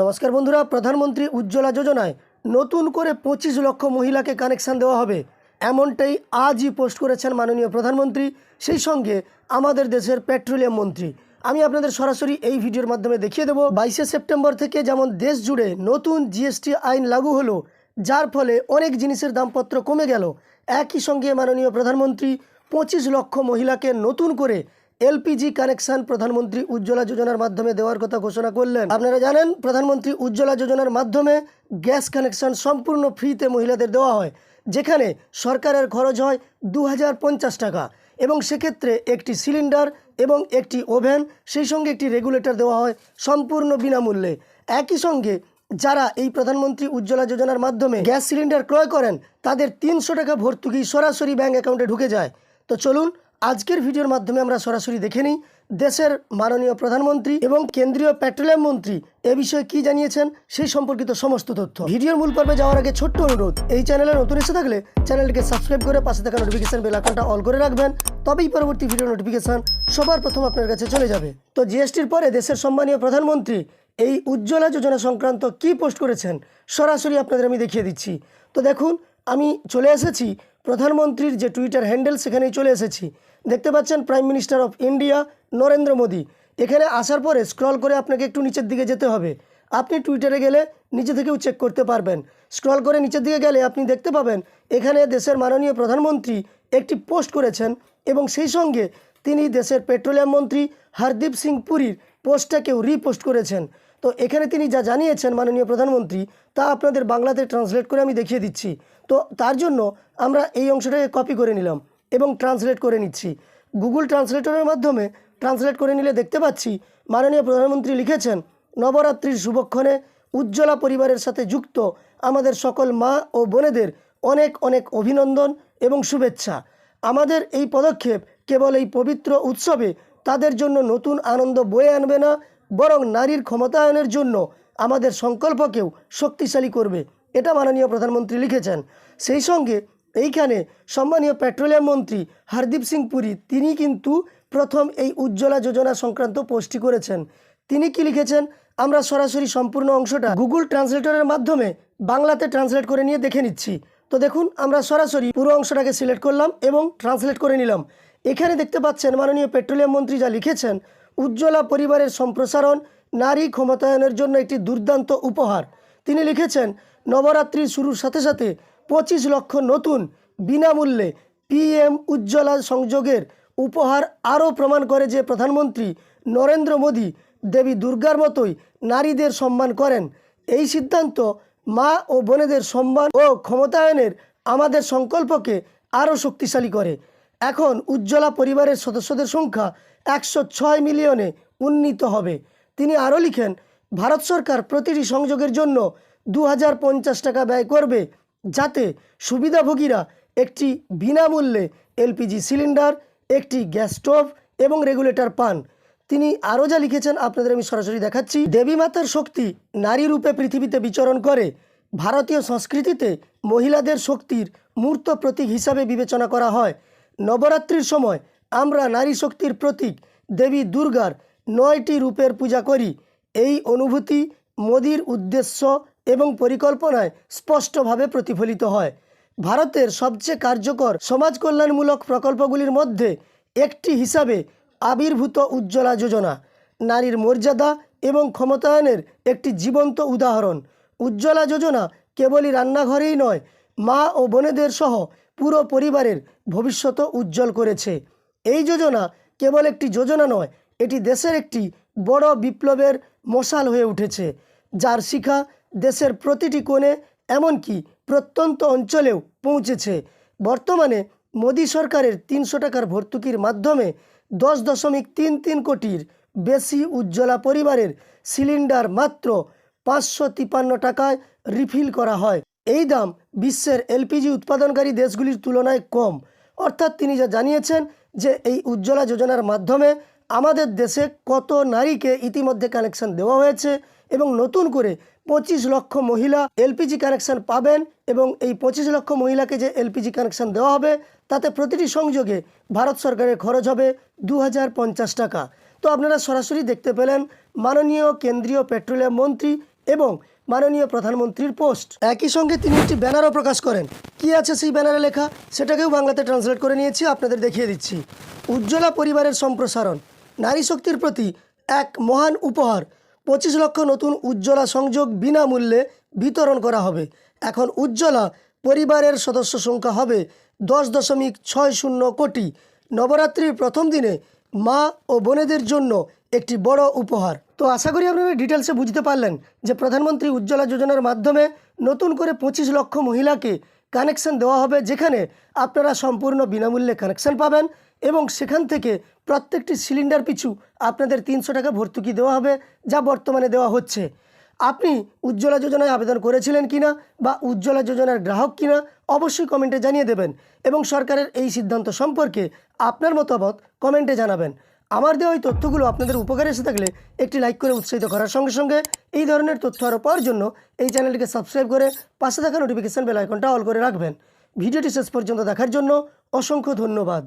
নমস্কার বন্ধুরা, প্রধানমন্ত্রী উজ্জ্বলা যোজনায় নতুন করে পঁচিশ লক্ষ মহিলাকে কানেকশান দেওয়া হবে। এমনটাই আজই পোস্ট করেছেন মাননীয় প্রধানমন্ত্রী, সেই সঙ্গে আমাদের দেশের পেট্রোলিয়াম মন্ত্রী। আমি আপনাদের সরাসরি এই ভিডিওর মাধ্যমে দেখিয়ে দেবো, বাইশে সেপ্টেম্বর থেকে যেমন দেশ জুড়ে নতুন জিএসটি আইন লাগু হলো, যার ফলে অনেক জিনিসের দামপত্র কমে গেল। একই সঙ্গে মাননীয় প্রধানমন্ত্রী, পঁচিশ লক্ষ মহিলাকে নতুন করে এলপিজি কানেকশন প্রধানমন্ত্রী উজ্জ্বলা যোজনার মাধ্যমে দেওয়ার কথা ঘোষণা করলেন। আপনারা জানেন, প্রধানমন্ত্রী উজ্জ্বলা যোজনার মাধ্যমে গ্যাস কানেকশন সম্পূর্ণ ফ্রিতে মহিলাদের দেওয়া হয়, যেখানে সরকারের খরচ হয় দু হাজার পঞ্চাশ টাকা এবং সেক্ষেত্রে একটি সিলিন্ডার এবং একটি ওভেন, সেই সঙ্গে একটি রেগুলেটর দেওয়া হয় সম্পূর্ণ বিনামূল্যে। একই সঙ্গে যারা এই প্রধানমন্ত্রী উজ্জ্বলা যোজনার মাধ্যমে গ্যাস সিলিন্ডার ক্রয় করেন, তাদের তিনশো টাকা ভর্তুকি সরাসরি ব্যাঙ্ক অ্যাকাউন্টে ঢুকে যায়। তো চলুন আজকের ভিডিওর মাধ্যমে আমরা সরাসরি দেখে নিই দেশের মাননীয় প্রধানমন্ত্রী এবং কেন্দ্রীয় পেট্রোলিয়াম মন্ত্রী এ বিষয়ে কি জানিয়েছেন সেই সম্পর্কিত সমস্ত তথ্য। ভিডিওর মূল পর্বে যাওয়ার আগে ছোট্ট অনুরোধ, এই চ্যানেলে নতুন এসে থাকলে চ্যানেলটিকে সাবস্ক্রাইব করে পাশে থাকা নোটিফিকেশন বেল আইকনটা অল করে রাখবেন। তবেই পরবর্তী ভিডিও নোটিফিকেশন সবার প্রথম আপনার কাছে চলে যাবে। তো জিএসটির পরে দেশের সম্মানীয় প্রধানমন্ত্রী এই উজ্জ্বলা যোজনা সংক্রান্ত কি পোস্ট করেছেন সরাসরি আপনাদের আমি দেখিয়ে দিচ্ছি। তো দেখুন, আমি চলে এসেছি প্রধানমন্ত্রীর যে টুইটার হ্যান্ডেল সেখানেই চলে এসেছি। দেখতে পাচ্ছেন prime minister of India Narendra Modi. এখানে আসার পরে স্ক্রল করে আপনাকে একটু নিচের দিকে যেতে হবে। আপনি টুইটারে গেলে নিচে থেকেও চেক করতে পারবেন। স্ক্রল করে নিচের দিকে গেলে আপনি দেখতে পাবেন, এখানে দেশের মাননীয় প্রধানমন্ত্রী একটি পোস্ট করেছেন এবং সেই সঙ্গে তিনি দেশের পেট্রোলিয়াম মন্ত্রী হরদীপ সিং পুরীর পোস্টটাকেও রিপোস্ট করেছেন। তো এখানে তিনি যা জানিয়েছেন মাননীয় প্রধানমন্ত্রী, তা আপনাদের বাংলাতে ট্রান্সলেট করে আমি দেখিয়ে দিচ্ছি। তো তার জন্য আমরা এই অংশটাকে কপি করে নিলাম এবং ট্রান্সলেট করে নিচ্ছি। গুগল ট্রান্সলেটরের মাধ্যমে ট্রান্সলেট করে নিলে দেখতে পাচ্ছি মাননীয় প্রধানমন্ত্রী লিখেছেন, নবরাত্রির শুভক্ষণে উজ্জ্বলা পরিবারের সাথে যুক্ত আমাদের সকল মা ও বোনেদের অনেক অনেক অভিনন্দন এবং শুভেচ্ছা। আমাদের এই পদক্ষেপ কেবল এই পবিত্র উৎসবে তাদের জন্য নতুন আনন্দ বয়ে আনবে না, বরং নারীর ক্ষমতায়নের জন্য আমাদের সংকল্পকেও শক্তিশালী করবে, এটা মাননীয় প্রধানমন্ত্রী লিখেছেন। সেই সঙ্গে এইখানে সম্মানীয় পেট্রোলিয়াম মন্ত্রী হরদীপ সিং পুরী, তিনি কিন্তু প্রথম এই উজ্জ্বলা যোজনা সংক্রান্ত পোস্টটি করেছেন। তিনি কি লিখেছেন? আমরা সরাসরি সম্পূর্ণ অংশটা গুগল ট্রান্সলেটরের মাধ্যমে বাংলাতে ট্রান্সলেট করে নিয়ে দেখে নিচ্ছি। তো দেখুন, আমরা সরাসরি পুরো অংশটাকে সিলেক্ট করলাম এবং ট্রান্সলেট করে নিলাম। এখানে দেখতে পাচ্ছেন মাননীয় পেট্রোলিয়াম মন্ত্রী যা লিখেছেন, উজ্জ্বলা পরিবারের সম্প্রসারণ, নারী ক্ষমতায়নের জন্য একটি দুর্দান্ত উপহার। তিনি লিখেছেন, নবরাত্রি শুরুর সাথে সাথে পঁচিশ লক্ষ নতুন বিনামূল্যে পিএম উজ্জ্বলা সংযোগের উপহার আরও প্রমাণ করে যে প্রধানমন্ত্রী নরেন্দ্র মোদী দেবী দুর্গার মতোই নারীদের সম্মান করেন। এই সিদ্ধান্ত মা ও বোনেদের সম্মান ও ক্ষমতায়নের আমাদের সংকল্পকে আরও শক্তিশালী করে। এখন উজ্জ্বলা পরিবারের সদস্যদের সংখ্যা একশো ছয় মিলিয়নে উন্নীত হবে। তিনি আরও লিখেন, ভারত সরকার প্রতিটি সংযোগের জন্য দু হাজার পঞ্চাশ টাকা ব্যয় করবে যাতে সুবিধাভোগীরা একটি বিনামূল্যে এলপিজি সিলিন্ডার, একটি গ্যাস স্টোভ এবং রেগুলেটর পান। তিনি আরও যা লিখেছেন, আপনাদের আমি সরাসরি দেখাচ্ছি। দেবী মাতার শক্তি নারী রূপে পৃথিবীতে বিচরণ করে। ভারতীয় সংস্কৃতিতে মহিলাদের শক্তির মূর্ত প্রতীক হিসাবে বিবেচনা করা হয়। নবরাত্রির সময় আমরা নারী শক্তির প্রতীক দেবী দুর্গার নয়টি রূপের পূজা করি। এই অনুভূতি মোদির উদ্দেশ্য এবং পরিকল্পনায় স্পষ্টভাবে প্রতিফলিত হয়। ভারতের সবচেয়ে কার্যকর সমাজ কল্যাণমূলক প্রকল্পগুলির মধ্যে একটি হিসাবে আবির্ভূত উজ্জ্বলা যোজনা। নারীর মর্যাদা এবং ক্ষমতায়নের একটি জীবন্ত উদাহরণ। উজ্জ্বলা যোজনা কেবলই রান্নাঘরেই নয় মা ও বোনেদের সহ পুরো পরিবারের ভবিষ্যৎ উজ্জ্বল করেছে। এই যোজনা কেবল একটি যোজনা নয়, এটি দেশের একটি বড় বিপ্লবের মশাল হয়ে উঠেছে, যার শিখা দেশের প্রতিটি কোণে এমনকি প্রত্যন্ত অঞ্চলেও পৌঁছেছে। বর্তমানে মোদী সরকারের তিনশো টাকার ভর্তুকির মাধ্যমে দশ দশমিক তিন তিন কোটির বেশি উজ্জ্বলা পরিবারের সিলিন্ডার মাত্র পাঁচশো তিপান্ন টাকায় রিফিল করা হয়। এই দাম বিশ্বের এলপিজি উৎপাদনকারী দেশগুলির তুলনায় কম। অর্থাৎ তিনি যা জানিয়েছেন যে এই উজ্জ্বলা যোজনার মাধ্যমে আমাদের দেশে কত নারীকে ইতিমধ্যে কানেকশন দেওয়া হয়েছে এবং নতুন করে পঁচিশ লক্ষ মহিলা এলপিজি কানেকশন পাবেন এবং এই পঁচিশ লক্ষ মহিলাকে যে এলপিজি কানেকশন দেওয়া হবে, তাতে প্রতিটি সংযোগে ভারত সরকারের খরচ হবে দু হাজার পঞ্চাশ টাকা। তো আপনারা সরাসরি দেখতে পেলেন মাননীয় কেন্দ্রীয় পেট্রোলিয়াম মন্ত্রী এবং মাননীয় প্রধানমন্ত্রীর পোস্ট। একই সঙ্গে তিনি একটি ব্যানারও প্রকাশ করেন। কি আছে সেই ব্যানারে লেখা? সেটাকেও বাংলাতে ট্রান্সলেট করে নিয়েছি, আপনাদের দেখিয়ে দিচ্ছি। উজ্জ্বলা পরিবারের সম্প্রসারণ। নারী শক্তির প্রতি এক মহান উপহার। পঁচিশ লক্ষ নতুন উজ্জ্বলা সংযোগ বিনামূল্যে বিতরণ করা হবে। এখন উজ্জ্বলা পরিবারের সদস্য সংখ্যা হবে দশ দশমিক ছয় শূন্য কোটি। নবরাত্রির প্রথম দিনে মা ও বোনেদের জন্য একটি বড় উপহার। তো আশা করি আপনারা ডিটেলসে বুঝতে পারলেন যে প্রধানমন্ত্রী উজ্জ্বলা যোজনার মাধ্যমে নতুন করে পঁচিশ লক্ষ মহিলাকে কানেকশন দেওয়া হবে, যেখানে আপনারা সম্পূর্ণ বিনামূল্যে কানেকশন পাবেন এবং সেখান থেকে প্রত্যেকটি সিলিন্ডার পিছু আপনাদের তিনশো টাকা ভর্তুকি দেওয়া হবে, যা বর্তমানে দেওয়া হচ্ছে। আপনি উজ্জ্বলা যোজনায় আবেদন করেছিলেন কিনা বা উজ্জ্বলা যোজনার গ্রাহক কিনা, অবশ্যই কমেন্টে জানিয়ে দেবেন এবং সরকারের এই সিদ্ধান্ত সম্পর্কে আপনার মতামত কমেন্টে জানাবেন। আমার দেওয়া এই তথ্যগুলো আপনাদের উপকারে এসে থাকলে একটি লাইক করে উৎসাহিত করার সঙ্গে সঙ্গে এই ধরনের তথ্য আরও পাওয়ার জন্য এই চ্যানেলটিকে সাবস্ক্রাইব করে পাশে থাকা নোটিফিকেশান বেল আইকনটা অল করে রাখবেন। ভিডিওটি শেষ পর্যন্ত দেখার জন্য অসংখ্য ধন্যবাদ।